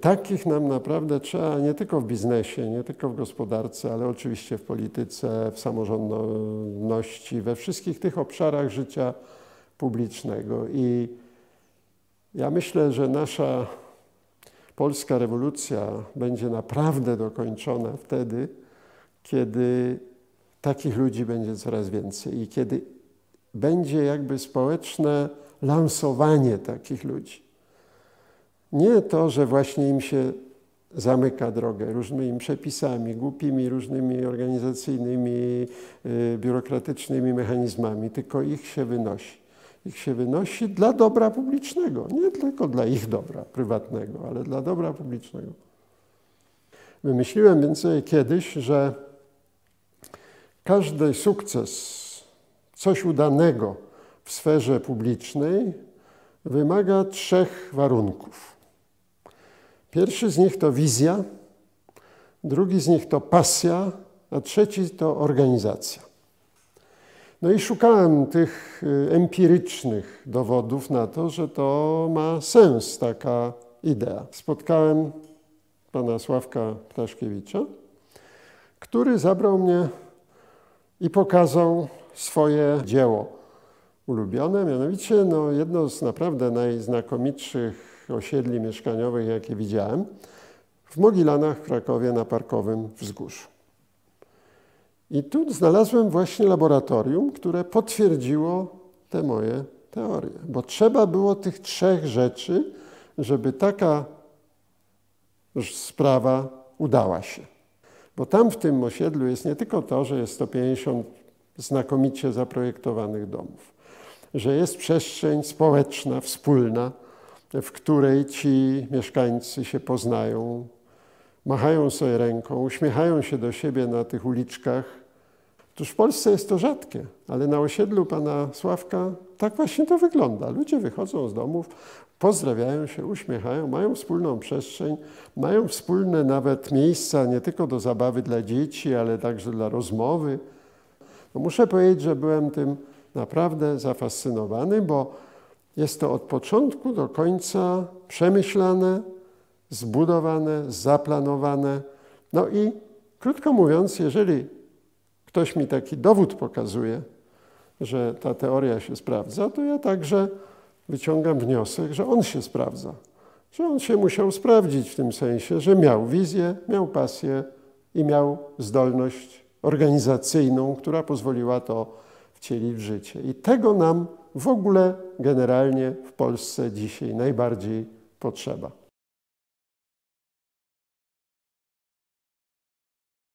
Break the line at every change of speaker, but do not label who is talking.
Takich nam naprawdę trzeba nie tylko w biznesie, nie tylko w gospodarce, ale oczywiście w polityce, w samorządności, we wszystkich tych obszarach życia publicznego. I ja myślę, że nasza polska rewolucja będzie naprawdę dokończona wtedy, kiedy takich ludzi będzie coraz więcej i kiedy będzie jakby społeczne lansowanie takich ludzi. Nie to, że właśnie im się zamyka drogę różnymi przepisami, głupimi, różnymi organizacyjnymi, y, biurokratycznymi mechanizmami, tylko ich się wynosi. Ich się wynosi dla dobra publicznego, nie tylko dla ich dobra prywatnego, ale dla dobra publicznego. Wymyśliłem więc kiedyś, że każdy sukces, coś udanego w sferze publicznej wymaga trzech warunków. Pierwszy z nich to wizja, drugi z nich to pasja, a trzeci to organizacja. No i szukałem tych y, empirycznych dowodów na to, że to ma sens, taka idea. Spotkałem pana Sławka Ptaszkiewicza, który zabrał mnie i pokazał swoje dzieło ulubione, mianowicie no, jedno z naprawdę najznakomitszych osiedli mieszkaniowych, jakie widziałem, w Mogilanach w Krakowie na Parkowym Wzgórzu. I tu znalazłem właśnie laboratorium, które potwierdziło te moje teorie, bo trzeba było tych trzech rzeczy, żeby taka sprawa udała się. Bo tam w tym osiedlu jest nie tylko to, że jest 150 znakomicie zaprojektowanych domów, że jest przestrzeń społeczna, wspólna, w której ci mieszkańcy się poznają, machają sobie ręką, uśmiechają się do siebie na tych uliczkach. Otóż w Polsce jest to rzadkie, ale na osiedlu pana Sławka tak właśnie to wygląda. Ludzie wychodzą z domów, pozdrawiają się, uśmiechają, mają wspólną przestrzeń, mają wspólne nawet miejsca nie tylko do zabawy dla dzieci, ale także dla rozmowy. No muszę powiedzieć, że byłem tym naprawdę zafascynowany, bo jest to od początku do końca przemyślane, zbudowane, zaplanowane. No i krótko mówiąc, jeżeli ktoś mi taki dowód pokazuje, że ta teoria się sprawdza, to ja także wyciągam wniosek, że on się sprawdza. Że on się musiał sprawdzić w tym sensie, że miał wizję, miał pasję i miał zdolność organizacyjną, która pozwoliła to wcielić w życie. I tego nam w ogóle generalnie w Polsce dzisiaj najbardziej potrzeba.